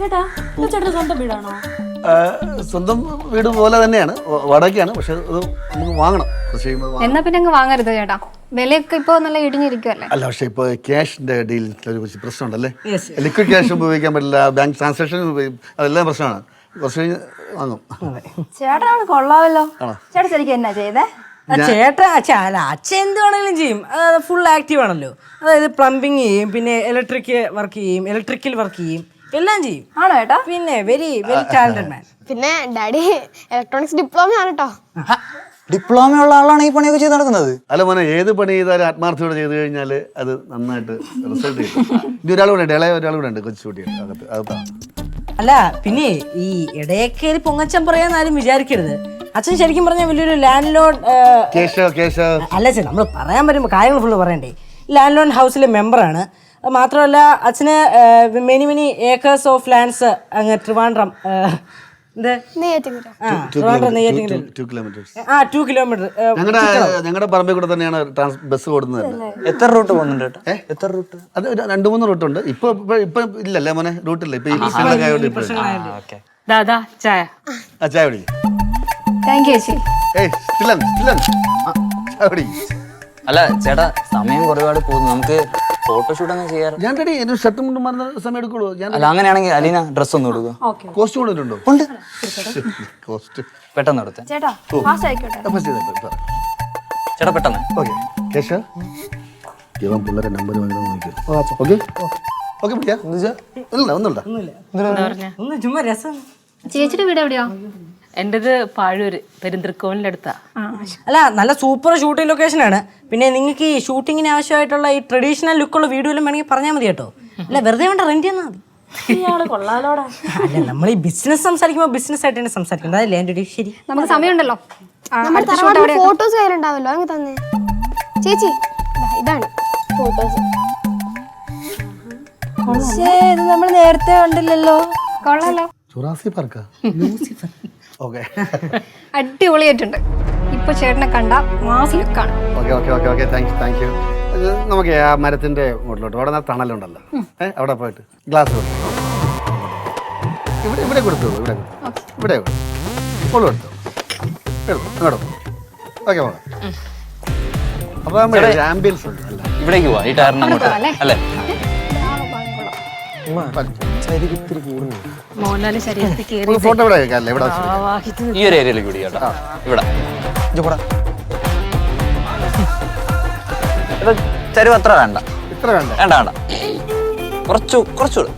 ചേട്ടാ ചേട്ടന്റെ സ്വന്തം വീടാണോ? സ്വന്തം വീട് പോലെ തന്നെയാണ് വാടകയ്ക്കാണ് പക്ഷെ അത് നമുക്ക് വാങ്ങണം. എന്നാ പിന്നെ അങ്ങ് വാങ്ങരുത് ചേട്ടാ. വിലയൊക്കെ ഇപ്പൊ നല്ല ഇടിഞ്ഞിരിക്കുവല്ലേ? അല്ല പക്ഷെ ഇപ്പൊ ക്യാഷിന്റെ ഡീലിൽ ഒരു കുറച്ച് പ്രശ്നമുണ്ടല്ലേ ലിക്വിഡ് ക്യാഷ് ഉപയോഗിക്കാൻ പറ്റില്ല ബാങ്ക് ട്രാൻസാക്ഷൻ അതെല്ലാം പ്രശ്നമാണ്. കുറച്ച് കഴിഞ്ഞ് വാങ്ങും. ചേട്ടനാണ് കൊള്ളാമല്ലോ. ചേട്ടാ ശരിക്കും എന്നാ ചെയ്തേ ചേട്ട ചേട്ടാ അച്ഛാ അല്ല അച്ഛൻ എന്ത് വേണമെങ്കിലും ചെയ്യും. അതായത് ഫുൾ ആക്റ്റീവ് ആണല്ലോ. അതായത് പ്ലംബിങ് ചെയ്യും പിന്നെ ഇലക്ട്രിക് വർക്ക് ചെയ്യും ഇലക്ട്രിക്കൽ വർക്ക് ചെയ്യും. എല്ലാം ചെയ്യും. ആണോ ചേട്ടാ പിന്നെ വെരി വെരി ടാലന്റഡ് മാൻ പിന്നെ ഡാഡി ഇലക്ട്രോണിക്സ് ഡിപ്ലോമ ആണ് കേട്ടോ ഡിപ്ലോമ ഉള്ള ആളാണ് ഈ പണിയൊക്കെ ചെയ്ത് നടക്കുന്നത്. അല്ല മോനെ ഏത് പണി ചെയ്താലും ആത്മാർത്ഥയോടെ ചെയ്ത് കഴിഞ്ഞാൽ അത് നന്നായിട്ട് റിസൾട്ട് കിട്ടും. ഇനി ഒരാൾ കൂടെ ഉണ്ട് ഇളയ ഒരാൾ കൂടെ ഉണ്ട് കൊച്ചുകുട്ടി അകത്ത് അകത്താണ് അല്ല പിന്നെ ഈ ഇടയൊക്കെ പൊങ്ങച്ചം പറയാൻ ആരും വിചാരിക്കരുത്. അച്ഛൻ ശരിക്കും പറഞ്ഞാൽ വലിയൊരു ലാൻഡ് ലോൺ കേശവ് കേശവ്. അല്ല നമ്മൾ പറയാൻ വരുമ്പോൾ കാര്യങ്ങൾ ഫുള്ള് പറയണ്ടേ. ലാൻഡ് ലോൺ ഹൗസിലെ മെമ്പറാണ് മാത്രമല്ല അച്ഛന് many many acres of lands അങ്ങ് ട്രിവാൻഡ്രം ഞങ്ങളുടെ പറമ്പിൽ കൂടെ തന്നെയാണ് ബസ് ഓടുന്നത്. എത്ര റൂട്ട് പോകുന്നുണ്ട് എത്ര റൂട്ട്? അത് രണ്ട് മൂന്ന് റൂട്ടുണ്ട്. ഇപ്പൊ ഇപ്പൊ ഇപ്പൊ ഇല്ലല്ലേ മോനെ? റൂട്ടില്ല ഇപ്പൊ ഈ പ്രശ്നങ്ങളൊക്കെ ആയതുകൊണ്ട് ഇപ്പൊ ദാദാ ചായ. ആ ചായ കുടി. താങ്ക് യു ചേച്ചി. ഏയ് സ്റ്റിലൻ സ്റ്റിലൻ ചായ കുടി. അല്ല ചേട്ടാ സമയം കുറവാട് പോകുന്നു. നമുക്ക് ഫോട്ടോഷൂട്ട് അങ്ങ് ചെയ്യാറ്? ഞാൻ റെഡി എന്റെ ഷർട്ടും മുണ്ടും മറന്ന സമയം എടുക്കുള്ളൂ. ഞാൻ അല്ല അങ്ങനെയാണെങ്കിൽ അലീന ഡ്രസ് ഒന്ന് കൊടുക്കുക കോസ്റ്റ് കൊണ്ടിട്ടുണ്ടോ ഉണ്ട്. കോസ്റ്റ് പെട്ടെന്ന് എടുത്തേ ചേട്ടാ ഫാസ്റ്റ് ആയിക്കോട്ടെ. ചേട്ടാ പെട്ടെന്ന്. ഓക്കെ. കേശ? ഇവൻ പിള്ളേരെ നമ്പർ വാങ്ങണം നോക്കി ഓക്കെ? ഓക്കെ പിടിക്കാ. ഒന്നുമില്ല ഒന്നുമില്ല. ഒന്ന് ചുമ്മാ രസം. ചേച്ചിയുടെ വീട് എവിടെയാ? എന്റേത് പാഴൂര് പെരുന്തൃക്കോവിലിന്റെ അടുത്താ അല്ല നല്ല സൂപ്പർ ഷൂട്ടിംഗ് ലൊക്കേഷൻ ആണ്. പിന്നെ നിങ്ങൾക്ക് ഈ ഷൂട്ടിങ്ങിന് ആവശ്യമായിട്ടുള്ള ഈ ട്രഡീഷണൽ ലുക്കുള്ള വീഡിയോയിലും വേണമെങ്കിൽ പറഞ്ഞാൽ മതി കേട്ടോ. അല്ല വെറുതെ വേണ്ട റെന്റ് ചെയ്യാൻ മതി. കൊള്ളാലോടാ. അല്ല നമ്മൾ ഈ ബിസിനസ് സംസാരിക്കുമ്പോൾ ബിസിനസ് ആയിട്ട് തന്നെ സംസാരിക്കുന്നത് അതല്ലേ എന്റെ ഒരു ശരി? നമുക്ക് സമയമുണ്ടല്ലോ. ഫോട്ടോസ് കയ്യിലുണ്ടാവല്ലോ അങ്ങ് തന്നെ. ചേച്ചി ഇതാണ് ഫോട്ടോസ് ഇത് നമ്മൾ നേരത്തെ കണ്ടില്ലല്ലോ. കൊള്ളാലോ. ചുറാസി പാർക്കാ? ഓക്കെ. അടിപൊളിയായിട്ടുണ്ട്. ഇപ്പൊ ചേട്ടനെ കണ്ട മാസ് ലുക്കാണ്. Okay okay okay okay. Thank you thank you നമുക്ക് ആ മരത്തിന്റെ മുകളിലോട്ട് അവിടെ നിന്ന് തണലുണ്ടല്ലോ ഏഹ് അവിടെ പോയിട്ട് ഗ്ലാസ് ഇവിടെ ഇവിടെ കൊടുത്തു ഇവിടെ കൊടുത്തു. ഇവിടെ കൊള്ളു എടുത്തു? എടുത്തു അങ്ങോട്ട് ഓക്കെ പോകാം. അപ്പോൾ നമ്മുടെ ആംബിയൻസ് ഉണ്ട് അല്ല? ഇവിടേക്ക് പോവാ ഈ ടയറിന് അങ്ങോട്ട്. അല്ലേ? അല്ലേ മോഹൻലാൽ ശരീരത്തിൽ കയറി നമുക്ക് ഫോട്ടോ ഇവിടെ വെക്കാം അല്ലേ? ഇവിടെ വെച്ച് ഈ ഒരു ഏരിയയിലേക്ക് കൂടി ചേട്ടാ ഇവിടെ. ഇജ്ജ് പോടാ. ഇത് ചരിവ് അത്ര വേണ്ട. ഇത്ര വേണ്ട. വേണ്ട വേണ്ട. കുറച്ചു കുറച്ചുകൂടെ.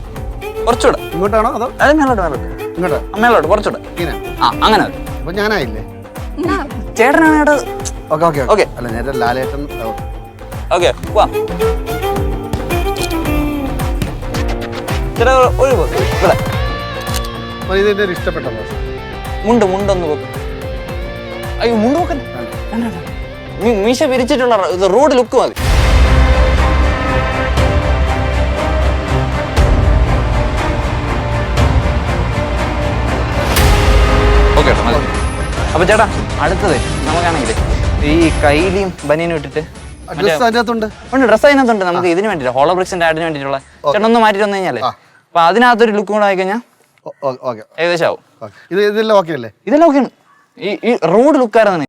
കുറച്ചുകൂടെ. ഇങ്ങോട്ടാണോ അതോ? അത് മേലോട്ട് മേലോട്ട്. ഇങ്ങോട്ടോ. ആ, മേലോട്ട് കുറച്ചുകൂടെ. ഇങ്ങനെ. ആ അങ്ങനെ മതി. അപ്പൊ ഞാനായില്ലേ? ചേട്ടനാണ് ഓക്കെ ഓക്കെ ഓക്കെ. അല്ല നേരെ ലാലേട്ടൻ ഓക്കെ ഓക്കെ വാ. ഒരു പോ- ഇവിടെ. അപ്പോൾ ഇത് എന്റെ ഇഷ്ടപ്പെട്ട മുണ്ട് മുണ്ടൊന്ന് വെക്കും. അയ്യോ മുണ്ട് വെക്കണ്ട. മീശ പിരിച്ചിട്ടുള്ള ഇത് റോഡ് ലുക്ക് മതി. ഓക്കെ അപ്പൊ ചേട്ടാ അടുത്തത് നമുക്കാണെങ്കിൽ ഈ കൈലിയും ബനിയനും ഇട്ടിട്ട് ഡ്രസ് അതിനകത്തുണ്ട്. ഉണ്ട് ഡ്രസ് അതിനകത്തുണ്ട് നമുക്ക് ഇതിന് വേണ്ടിയിട്ട് ഹോളോ ബ്രിക്സിന്റെ ആഡിന് വേണ്ടിട്ടുള്ള ചേട്ടൻ ഒന്ന് മാറ്റി വന്നു കഴിഞ്ഞാലേ? അപ്പൊ അതിനകത്തൊരു ലുക്ക് കൂടെ ആയിക്കഴിഞ്ഞാൽ ഏകദേശം ആവും. ഇത് ഇതെല്ലാം ഓക്കെ അല്ലേ? ഇതെല്ലാം ഓക്കെയാണ് ഈ ഈ റോഡ് ലുക്കായിരുന്നു